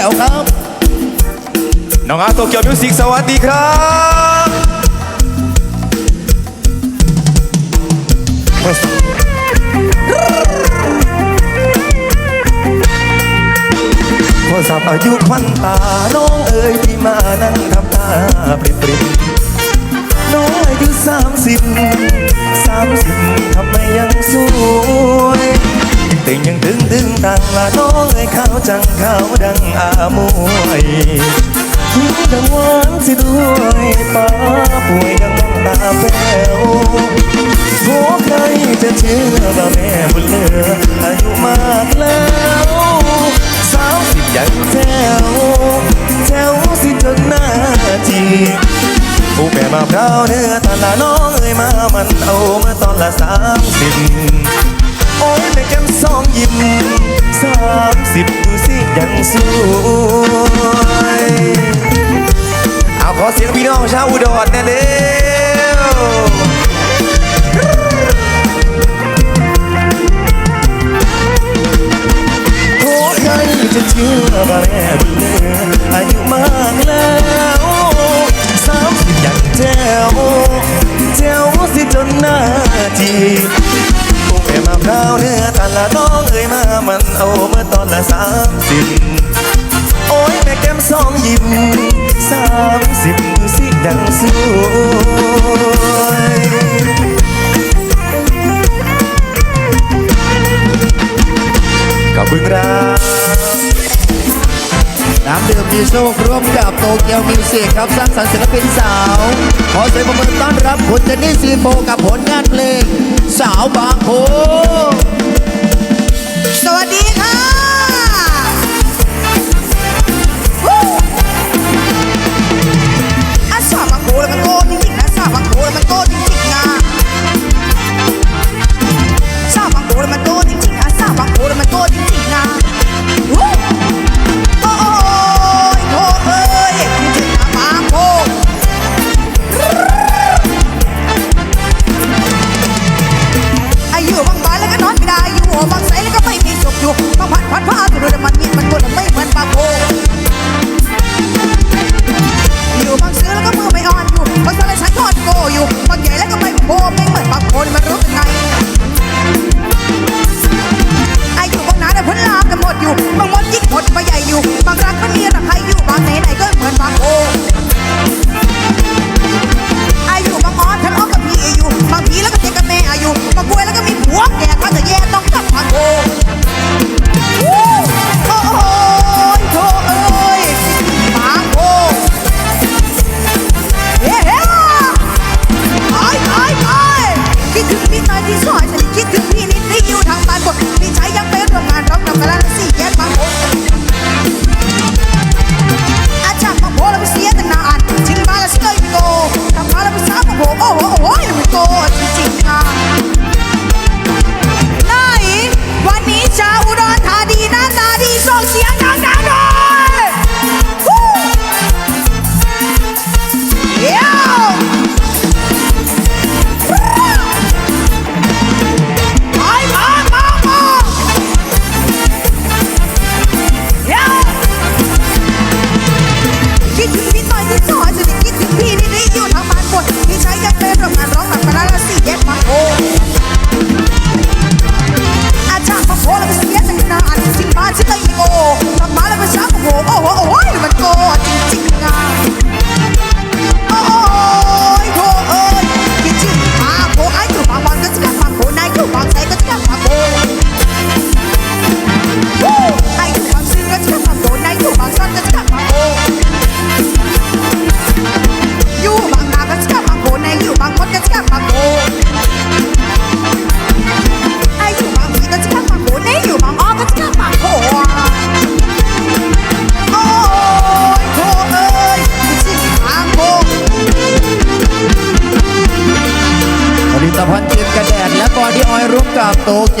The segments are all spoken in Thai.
จ๋วครับ น้องอาโตเกียวมิวสิกสวัสดีครับพอสับอายุควันตา น้องเอ๋ยที่มานั่งทำตาปริบปริบน้องอายุสามสิบสามสิบทำไมยังสวย แต่ยังดึงดึงดังละน้องเอ๋ยข้าวจังข้าวดังอามวยยิ้มดังหวานสิด้วยป้าป่วยดังมองตาแป้วโอ้ใครจะเชื่อว่าแม่บุญเลืออายุมากแล้วสาวสิบยังแจ๋วแจ๋วสิจนหน้าจีผู้แม่มาพร้าวเนื้อตาละน้องเอ้ยมามันเอามาตอนละสามสิบโอ้ยแม่แก้มส ยิ้มสามสิบดูสิยังสวยเอาขอเสียงพี่น้องชาวอุดรแน่เร็วโอ้ใครจะเชื่อว่าแม่บุญเหลือ เอาเมื่อตอนละสามสิบโอ้ยแม่แก้มสองยิ้มสามสิบสิดังสวยกับบึงรักน้ำดื่มมีโชคร่วมกับโตเกียวมิวสิกครับสร้างสรรค์ศิลปินสาว ขอเสียงปรบมือต้อนรับคุณเจนนี่ซีโฟกับผลงานเพลง สาวบางโพ สวัสดีค่ะ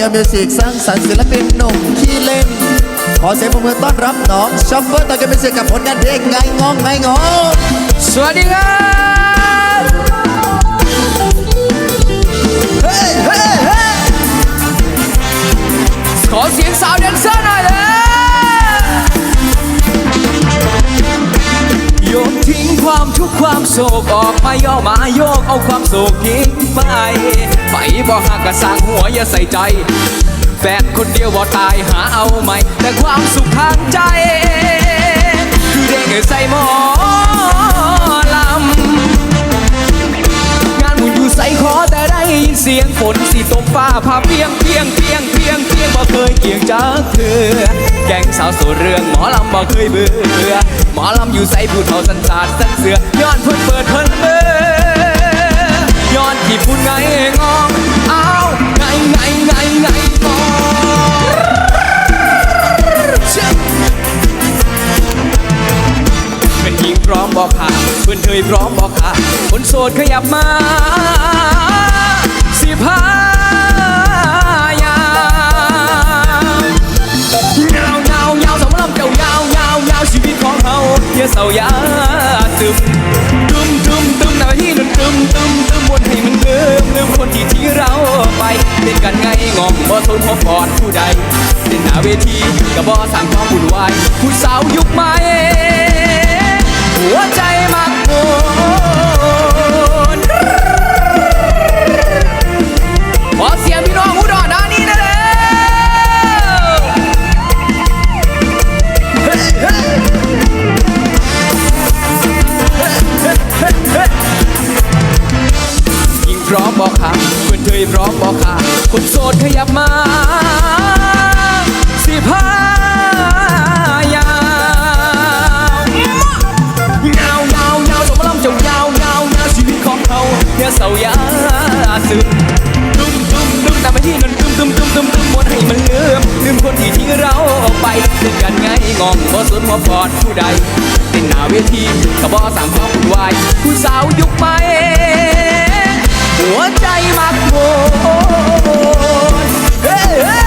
กับโตเกียวมิวสิกสร้างสรรค์ศิลปินหนุ่มขี้เล่น ขอเสียงปรบมือต้อนรับน้องชอปเปอร์โตเกียวมิวสิกกับผลงานเพลงไงงองไงงอสวัสดีครับเฮ้เฮ้เฮ้ขอเสียงสาวแดนเซอร์หน่อยเลย ทิ้งความทุกข์ความโศกออกมาย่อมาโยกเอาความโศกทิ้งไปไปบ่หักกะสางหัวอย่าใส่ใจ แฟนคนเดียวบ่ตายหาเอาใหม่ แต่ความสุขทางใจ คือเด้งใส่หมอลำงานหมุนอยู่ใส่ขอแต่ เสียงฝนสีตกฟ้าผ่าเพียงเพียงเพียงเพียงเพียงบ่เคยเกี่ยงจากเธอ แกงสาวโสดเรื่องหมอลำบ่เคยเบื่อหมอลำอยู่ใส่ผู้เฒ่าสันสาดสันเสือย้อนเพิ่นเปิดเพิ่นเบื่อย้อนที่พูดไงงองอ้าวไงไงไงไงงอเชื่อเป็นหญิงพร้อมบอกค่ะเพื่อนเคยพร้อมบอกค่ะคนโสดขยับมา พายายาวยาวยาวสำหรับเจ้ายาวยาวยาวชีวิตของเขาอย่าเศร้าอย่าซึมตึมตึมตึมหน้าที่นึงตึมตึมตึมวนให้มันลืมลืมคนที่ที่เราไปเล่นกันไงงองบ่สนหัวปอดผู้ใดเล่นหน้าเวทีก็บ่สั่งความวุ่นวายผู้สาวยุคใหม่หัวใจมัก คนโสดขยับมาสิพายาวยาวยาวยาวสมรำเจ้ายาวยาวยาวชีวิตของเขาอย่าเศร้าอย่าซึมตึมตึมตึมแต่ไม่ที่นั่นตึมตึมตึมตึมตึมหมดให้มันลืมลืมคนที่ทิ้งเราไปเล่นกันไงงองบ่สนหัวปอดผู้ใดเต้นหน้าเวทีก็บ่สั่งความวุ่นวายผู้สาวยุคใหม่ หัวใจมักโวนเฮ้เฮ้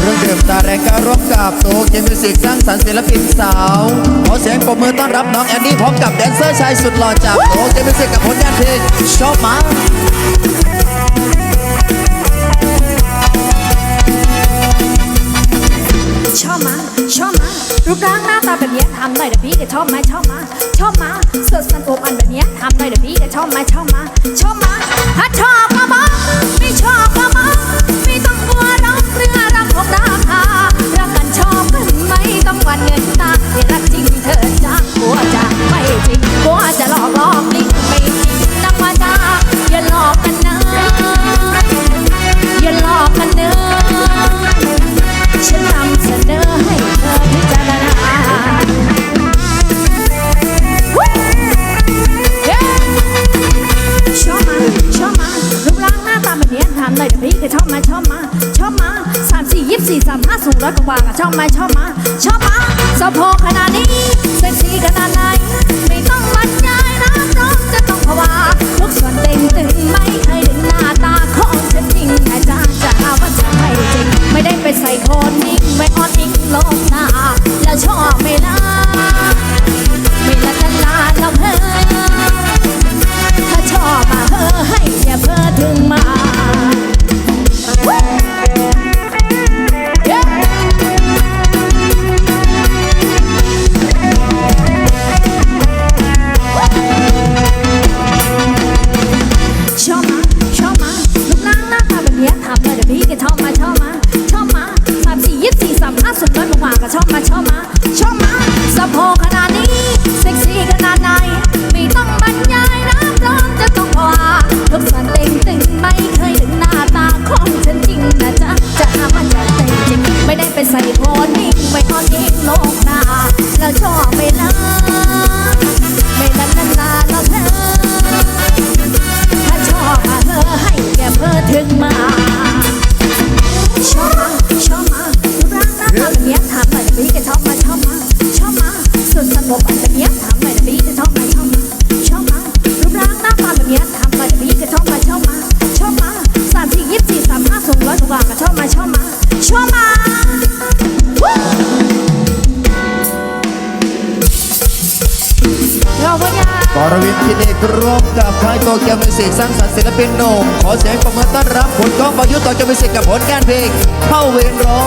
เรื่องดื่มตาแรงก็ร่วมกับโตเกียวมิวสิกสร้างสรรค์ศิลปินสาว ขอเสียงปรบมือต้อนรับน้องแอนนี่พร้อมกับแดนเซอร์ชายสุดหล่อจากโตเกียวมิวสิกกับผลงานเพลงชอบมา ชอบมาชอบมารูปร่างหน้าตาแบบนี้ทำหน่อยเดี๋ยวพี่ก็ชอบมาชอบมาชอบมาสดสันอบอันแบบนี้ทำหน่อยเดี๋ยวพี่ก็ชอบมาชอบมาชอบมาถ้าชอบก็บ้าไม่ชอบก็บ้าไม่ต้องกลัวรักเรือรักของราคารักกันชอบกันไม่ต้องหวั่นเงินตาที่รักจามหน่อยเดี๋ยวพี่ก็ชอบมาชอบมาชอบมาสามสี่ยี่สี่สามห้าสูงร้อยกว่าๆอะชอบมาชอบมาชอบมาสะโพกขนาดนี้เซ็กซี่ขนาดไหนไม่ต้องบรรย รวินคลินิกร่วมกับค่ายโตเกียวมิวสิกสร้างสรรค์ศิลปินหนุ่มขอเสียงประเมินต้อนรับผลกองประยุทธ์ต่อเกียวมิวสิกกับผลงานเพลงเข้าเวรรอ